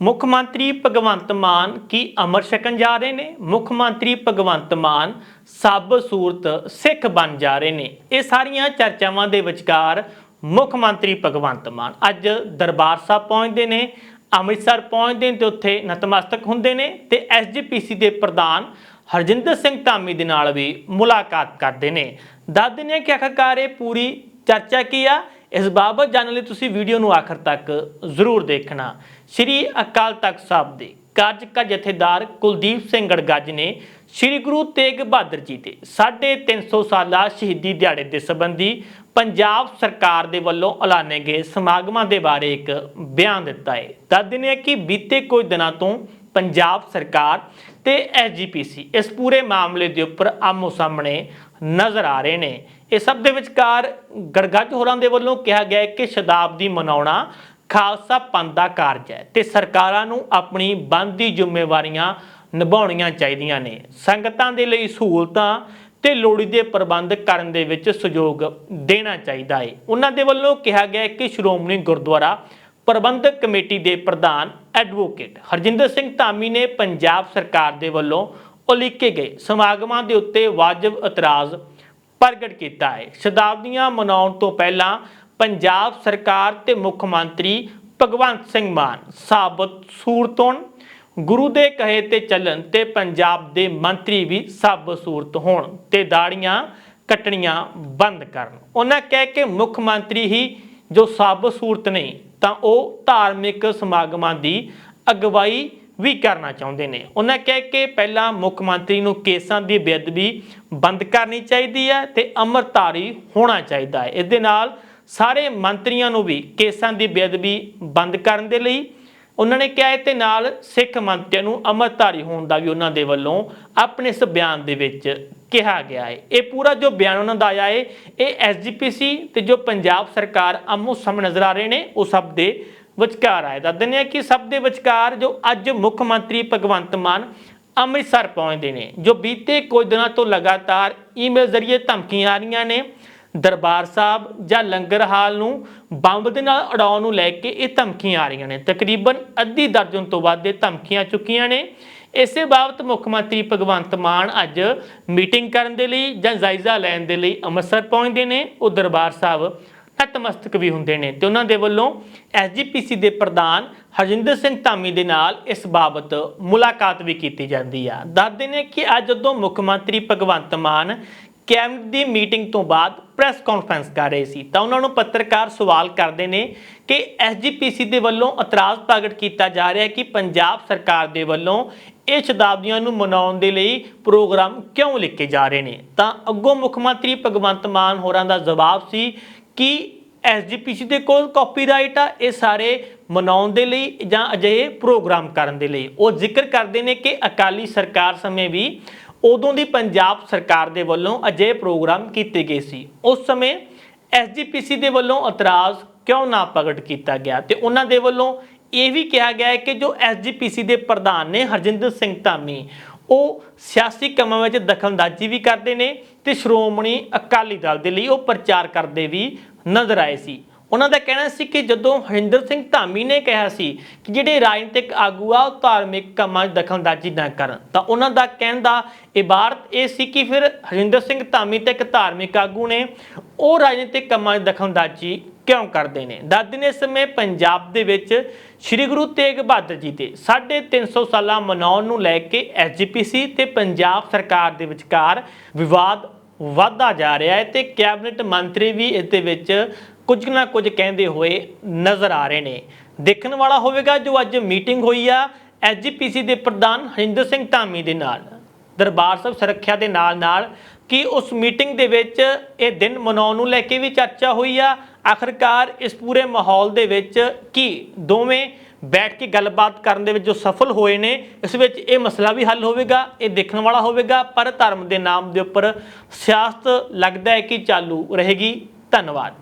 ਮੁੱਖ ਮੰਤਰੀ ਭਗਵੰਤ ਮਾਨ ਕੀ ਅਮਰ ਛਕਣ ਜਾ ਰਹੇ ਨੇ? ਮੁੱਖ ਮੰਤਰੀ ਭਗਵੰਤ ਮਾਨ ਸਭ ਸੂਰਤ ਸਿੱਖ ਬਣ ਜਾ ਰਹੇ ਨੇ। ਇਹ ਸਾਰੀਆਂ ਚਰਚਾਵਾਂ ਦੇ ਵਿਚਕਾਰ ਮੁੱਖ ਮੰਤਰੀ ਭਗਵੰਤ ਮਾਨ ਅੱਜ ਦਰਬਾਰ ਸਾਹਿਬ ਪਹੁੰਚਦੇ ਨੇ, ਅੰਮ੍ਰਿਤਸਰ ਪਹੁੰਚਦੇ ਨੇ ਤੇ ਉੱਥੇ ਨਤਮਸਤਕ ਹੁੰਦੇ ਨੇ ਤੇ ਐਸਜੀਪੀਸੀ ਦੇ ਪ੍ਰਧਾਨ ਹਰਜਿੰਦਰ ਸਿੰਘ ਧਾਮੀ ਦੇ ਨਾਲ ਵੀ ਮੁਲਾਕਾਤ ਕਰਦੇ ਨੇ। ਦੱਸ ਦਿੰਦੇ ਹਾਂ ਕਿ ਆਖਰਕਾਰ ਇਹ ਪੂਰੀ ਚਰਚਾ ਕੀ ਆ? ਇਸ ਬਾਬਤ ਜਾਣਨ ਲਈ ਤੁਸੀਂ ਵੀਡੀਓ ਨੂੰ ਆਖਰ ਤੱਕ ਜ਼ਰੂਰ ਦੇਖਣਾ। ਸ਼੍ਰੀ ਅਕਾਲ ਤਖਤ ਸਾਹਿਬ ਦੇ ਕਾਰਜਕਾ ਜਥੇਦਾਰ ਕੁਲਦੀਪ ਸਿੰਘ ਗੜਗੱਜ ਨੇ ਸ਼੍ਰੀ ਗੁਰੂ ਤੇਗ ਬਹਾਦਰ ਜੀ ਦੇ 350 ਸਾਲਾ ਸ਼ਹੀਦੀ ਦਿਹਾੜੇ ਦੇ ਸੰਬੰਧੀ ਪੰਜਾਬ ਸਰਕਾਰ ਦੇ ਵੱਲੋਂ ਐਲਾਨੇ ਗਏ ਸਮਾਗਮਾਂ ਦੇ ਬਾਰੇ ਇੱਕ ਬਿਆਨ ਦਿੱਤਾ ਹੈ। ਦੱਸ ਦਿੰਦੇ ਹਾਂ ਕਿ ਬੀਤੇ ਕੁਝ ਦਿਨਾਂ ਤੋਂ ਪੰਜਾਬ ਸਰਕਾਰ ਤੇ ਐਸਜੀਪੀਸੀ ਇਸ ਪੂਰੇ ਮਾਮਲੇ ਦੇ ਉੱਪਰ ਆਮੋ ਸਾਹਮਣੇ ਨਜ਼ਰ ਆ ਰਹੇ ਨੇ। ਇਹ ਸਭ ਦੇ ਵਿਚਕਾਰ ਗੜਗੱਜ ਹੋਰਾਂ ਦੇ ਵੱਲੋਂ ਕਿਹਾ ਗਿਆ ਹੈ ਕਿ ਸ਼ਤਾਬਦੀ ਮਨਾਉਣਾ ਖਾਲਸਾ ਪੰਥ ਦਾ ਕਾਰਜ ਹੈ ਤੇ ਸਰਕਾਰਾਂ ਨੂੰ ਆਪਣੀ ਬਣਦੀ ਜ਼ਿੰਮੇਵਾਰੀਆਂ ਨਿਭਾਉਣੀਆਂ ਚਾਹੀਦੀਆਂ ਨੇ। ਸੰਗਤਾਂ ਦੇ ਲਈ ਸਹੂਲਤਾਂ ਤੇ ਲੋੜੀਂਦੇ ਪ੍ਰਬੰਧ ਕਰਨ ਦੇ ਵਿੱਚ ਸਹਿਯੋਗ ਦੇਣਾ ਚਾਹੀਦਾ ਹੈ। ਉਹਨਾਂ ਦੇ ਵੱਲੋਂ ਕਿਹਾ ਗਿਆ ਕਿ ਸ਼੍ਰੋਮਣੀ ਗੁਰਦੁਆਰਾ ਪ੍ਰਬੰਧਕ ਕਮੇਟੀ ਦੇ ਪ੍ਰਧਾਨ ਐਡਵੋਕੇਟ ਹਰਜਿੰਦਰ ਸਿੰਘ ਧਾਮੀ ਨੇ ਪੰਜਾਬ ਸਰਕਾਰ ਦੇ ਵੱਲੋਂ ਉਲੀਕੇ ਗਏ ਸਮਾਗਮਾਂ ਦੇ ਉੱਤੇ ਵਾਜਬ ਇਤਰਾਜ਼ ਪ੍ਰਗਟ ਕੀਤਾ ਹੈ। ਸ਼ਤਾਬਦੀਆਂ ਮਨਾਉਣ ਤੋਂ ਪਹਿਲਾਂ ਪੰਜਾਬ ਸਰਕਾਰ ਤੇ ਮੁੱਖ ਮੰਤਰੀ ਭਗਵੰਤ ਸਿੰਘ ਮਾਨ ਸਾਬਤ ਸੂਰਤੋਂ ਗੁਰੂ ਦੇ ਕਹੇ ਤੇ ਚੱਲਣ ਤੇ ਪੰਜਾਬ ਦੇ ਮੰਤਰੀ ਵੀ ਸਭ ਸੂਰਤ ਹੋਣ ਤੇ ਦਾੜੀਆਂ ਕੱਟਣੀਆਂ ਬੰਦ ਕਰਨ। ਉਹਨਾਂ ਕਹਿ ਕੇ ਮੁੱਖ ਮੰਤਰੀ ਹੀ ਜੋ ਸਭ ਸੂਰਤ ਨਹੀਂ, ਤਾਂ ਉਹ ਧਾਰਮਿਕ ਸਮਾਗਮਾਂ ਦੀ ਅਗਵਾਈ ਵੀ ਕਰਨਾ ਚਾਹੁੰਦੇ ਨੇ। ਉਹਨਾਂ ਕਹਿ ਕੇ ਪਹਿਲਾਂ ਮੁੱਖ ਮੰਤਰੀ ਨੂੰ ਕੇਸਾਂ ਦੀ ਬੇਅਦਬੀ ਬੰਦ ਕਰਨੀ ਚਾਹੀਦੀ ਹੈ ਤੇ ਅਮਰਤਾਰੀ ਹੋਣਾ ਚਾਹੀਦਾ ਹੈ। ਇਸ ਦੇ ਨਾਲ ਸਾਰੇ ਮੰਤਰੀਆਂ ਨੂੰ ਵੀ ਕੇਸਾਂ ਦੀ ਬੇਅਦਬੀ ਬੰਦ ਕਰਨ ਦੇ ਲਈ ਉਹਨਾਂ ਨੇ ਕਿਹਾ ਹੈ ਤੇ ਨਾਲ ਸਿੱਖ ਮੰਤਰੀਆਂ ਨੂੰ ਅਮਰਤਾਰੀ ਹੋਣ ਦਾ ਵੀ ਉਹਨਾਂ ਦੇ ਵੱਲੋਂ ਆਪਣੇ ਇਸ ਬਿਆਨ ਦੇ ਵਿੱਚ ਕਿਹਾ ਗਿਆ ਹੈ। ਇਹ ਪੂਰਾ ਜੋ ਬਿਆਨ ਉਹਨਾਂ ਦਾ ਆਇਆ ਹੈ, ਇਹ ਐਸਜੀਪੀਸੀ ਤੇ ਜੋ ਪੰਜਾਬ ਸਰਕਾਰ ਆਮੋ ਸਾਹਮਣੇ ਨਜ਼ਰ ਆ ਰਹੇ ਨੇ, ਉਹ ਸਭ ਦੇ ਵਿਚਕਾਰ ਆਏ। ਦੱਸ ਦਿੰਦੇ ਹਾਂ ਕਿ ਸਭ ਦੇ ਵਿਚਕਾਰ ਜੋ ਅੱਜ ਮੁੱਖ ਮੰਤਰੀ ਭਗਵੰਤ ਮਾਨ ਅੰਮ੍ਰਿਤਸਰ ਪਹੁੰਚਦੇ ਨੇ, ਜੋ ਬੀਤੇ ਕੁਝ ਦਿਨਾਂ ਤੋਂ ਲਗਾਤਾਰ ਈਮੇਲ ਜ਼ਰੀਏ ਧਮਕੀਆਂ ਆ ਰਹੀਆਂ ਨੇ, ਦਰਬਾਰ ਸਾਹਿਬ ਜਾਂ ਲੰਗਰ ਹਾਲ ਨੂੰ ਬੰਬ ਦੇ ਨਾਲ ਉਡਾਉਣ ਨੂੰ ਲੈ ਕੇ ਇਹ ਧਮਕੀਆਂ ਆ ਰਹੀਆਂ ਨੇ। ਤਕਰੀਬਨ ਅੱਧੀ ਦਰਜਨ ਤੋਂ ਵੱਧ ਇਹ ਧਮਕੀਆਂ ਚੁੱਕੀਆਂ ਨੇ। ਇਸੇ ਬਾਬਤ ਮੁੱਖ ਮੰਤਰੀ ਭਗਵੰਤ ਮਾਨ ਅੱਜ ਮੀਟਿੰਗ ਕਰਨ ਦੇ ਲਈ ਜਾਂ ਜਾਇਜ਼ਾ ਲੈਣ ਦੇ ਲਈ ਅੰਮ੍ਰਿਤਸਰ ਪਹੁੰਚਦੇ ਨੇ। ਉਹ ਦਰਬਾਰ ਸਾਹਿਬ ਨਤਮਸਤਕ ਵੀ ਹੁੰਦੇ ਨੇ ਤੇ ਉਹਨਾਂ ਦੇ ਵੱਲੋਂ ਐਸਜੀਪੀਸੀ ਦੇ ਪ੍ਰਧਾਨ ਹਰਜਿੰਦਰ ਸਿੰਘ ਧਾਮੀ ਦੇ ਨਾਲ ਇਸ ਬਾਬਤ ਮੁਲਾਕਾਤ ਵੀ ਕੀਤੀ ਜਾਂਦੀ ਆ। ਦੱਸਦੇ ਨੇ ਕਿ ਅੱਜ ਜਦੋਂ ਮੁੱਖ ਮੰਤਰੀ ਭਗਵੰਤ ਮਾਨ ਕੈਬਨਿਟ ਦੀ ਮੀਟਿੰਗ ਤੋਂ ਬਾਅਦ ਪ੍ਰੈਸ ਕਾਨਫਰੰਸ ਕਰ ਰਹੇ ਸੀ, ਤਾਂ ਉਹਨਾਂ ਨੂੰ ਪੱਤਰਕਾਰ ਸਵਾਲ ਕਰਦੇ ਨੇ ਕਿ ਐਸਜੀਪੀਸੀ ਦੇ ਵੱਲੋਂ ਇਤਰਾਜ਼ ਪ੍ਰਗਟ ਕੀਤਾ ਜਾ ਰਿਹਾ ਹੈ ਕਿ ਪੰਜਾਬ ਸਰਕਾਰ ਦੇ ਵੱਲੋਂ ਇਹ ਸ਼ਤਾਬਦੀਆਂ ਨੂੰ ਮਨਾਉਣ ਦੇ ਲਈ ਪ੍ਰੋਗਰਾਮ ਕਿਉਂ ਲਿਖੇ ਜਾ ਰਹੇ ਨੇ? ਤਾਂ ਅੱਗੋਂ ਮੁੱਖ ਮੰਤਰੀ ਭਗਵੰਤ ਮਾਨ ਹੋਰਾਂ ਦਾ ਜਵਾਬ ਸੀ ਕਿ ਐਸਜੀਪੀਸੀ ਦੇ ਕੋਲ ਕਾਪੀਰਾਈਟ ਆ, ਇਹ ਸਾਰੇ ਮਨਾਉਣ ਦੇ ਲਈ ਜਾਂ ਅਜਿਹੇ ਪ੍ਰੋਗਰਾਮ ਕਰਨ ਦੇ ਲਈ। ਉਹ ਜ਼ਿਕਰ ਕਰਦੇ ਨੇ ਕਿ ਅਕਾਲੀ ਸਰਕਾਰ ਸਮੇਂ ਵੀ ਉਦੋਂ ਦੀ ਪੰਜਾਬ ਸਰਕਾਰ ਦੇ ਵੱਲੋਂ ਅਜਿਹੇ ਪ੍ਰੋਗਰਾਮ ਕੀਤੇ ਗਏ ਸੀ। ਉਸ ਸਮੇਂ ਐਸਜੀਪੀਸੀ ਦੇ ਵੱਲੋਂ ਇਤਰਾਜ਼ ਕਿਉਂ ਨਾ ਪ੍ਰਗਟ ਕੀਤਾ ਗਿਆ ਤੇ ਉਹਨਾਂ ਦੇ ਵੱਲੋਂ ਇਹ ਵੀ ਕਿਹਾ ਗਿਆ ਹੈ ਕਿ ਜੋ ਐਸਜੀਪੀਸੀ ਦੇ ਪ੍ਰਧਾਨ ਨੇ ਹਰਜਿੰਦਰ ਸਿੰਘ ਧਾਮੀ ਉਹ ਸਿਆਸੀ ਕੰਮਾਂ ਵਿੱਚ ਦਖਲਅੰਦਾਜ਼ੀ ਵੀ ਕਰਦੇ ਨੇ ਤੇ ਸ਼੍ਰੋਮਣੀ ਅਕਾਲੀ ਦਲ ਦੇ ਲਈ ਉਹ ਪ੍ਰਚਾਰ ਕਰਦੇ ਵੀ ਨਜ਼ਰ ਆਏ ਸੀ। ਉਹਨਾਂ ਦਾ ਕਹਿਣਾ ਸੀ ਕਿ ਜਦੋਂ ਹਰਿੰਦਰ ਸਿੰਘ ਧਾਮੀ ਨੇ ਕਿਹਾ ਸੀ ਕਿ ਜਿਹੜੇ ਰਾਜਨੀਤਿਕ ਆਗੂ ਆ, ਉਹ ਧਾਰਮਿਕ ਕੰਮਾਂ 'ਚ ਦਖਲਅੰਦਾਜ਼ੀ ਨਾ ਕਰਨ, ਤਾਂ ਉਹਨਾਂ ਦਾ ਕਹਿਣ ਦਾ ਇਬਾਰਤ ਇਹ ਸੀ ਕਿ ਫਿਰ ਹਰਿੰਦਰ ਸਿੰਘ ਧਾਮੀ ਤੇ ਇੱਕ ਧਾਰਮਿਕ ਆਗੂ ਨੇ ਉਹ ਰਾਜਨੀਤਿਕ ਕੰਮਾਂ 'ਚ ਦਖਲਅੰਦਾਜ਼ੀ ਕਿਉਂ ਕਰਦੇ ਨੇ? ਦੱਸਦੇ ਨੇ ਇਸ ਸਮੇਂ ਪੰਜਾਬ ਦੇ ਵਿੱਚ ਸ੍ਰੀ ਗੁਰੂ ਤੇਗ ਬਹਾਦਰ ਜੀ ਦੇ 350 ਸਾਲਾਂ ਮਨਾਉਣ ਨੂੰ ਲੈ ਕੇ ਐਸਜੀਪੀਸੀ ਤੇ ਪੰਜਾਬ ਸਰਕਾਰ ਦੇ ਵਿਚਕਾਰ ਵਿਵਾਦ ਵਧਦਾ ਜਾ ਰਿਹਾ ਹੈ ਤੇ ਕੈਬਨਿਟ ਮੰਤਰੀ ਵੀ ਇਸ ਦੇ ਵਿੱਚ ਕੁਝ ਨਾ ਕੁਝ ਕਹਿੰਦੇ ਹੋਏ ਨਜ਼ਰ ਆ ਰਹੇ ਨੇ। ਦੇਖਣ ਵਾਲਾ ਹੋਵੇਗਾ ਜੋ ਅੱਜ ਮੀਟਿੰਗ ਹੋਈ ਆ ਐਸਜੀਪੀਸੀ ਦੇ ਪ੍ਰਧਾਨ ਹਰਿੰਦਰ ਸਿੰਘ ਧਾਮੀ ਦੇ ਨਾਲ। ਦਰਬਾਰ ਸਾਹਿਬ ਸੁਰੱਖਿਆ ਦੇ ਨਾਲ ਨਾਲ ਕਿ ਉਸ ਮੀਟਿੰਗ ਦੇ ਵਿੱਚ ਇਹ ਦਿਨ ਮਨਾਉਣ ਨੂੰ ਲੈ ਕੇ ਵੀ ਚਰਚਾ ਹੋਈ ਆ। ਆਖਰਕਾਰ ਇਸ ਪੂਰੇ ਮਾਹੌਲ ਦੇ ਵਿੱਚ ਕੀ ਦੋਵੇਂ ਬੈਠ ਕੇ ਗੱਲਬਾਤ ਕਰਨ ਦੇ ਵਿੱਚ ਜੋ ਸਫਲ ਹੋਏ ਨੇ, ਇਸ ਵਿੱਚ ਇਹ ਮਸਲਾ ਵੀ ਹੱਲ ਹੋਵੇਗਾ, ਇਹ ਦੇਖਣ ਵਾਲਾ ਹੋਵੇਗਾ, ਪਰ ਧਰਮ ਦੇ ਨਾਮ ਦੇ ਉੱਪਰ ਸਿਆਸਤ ਲੱਗਦਾ ਹੈ ਕਿ ਚਾਲੂ ਰਹੇਗੀ। ਧੰਨਵਾਦ।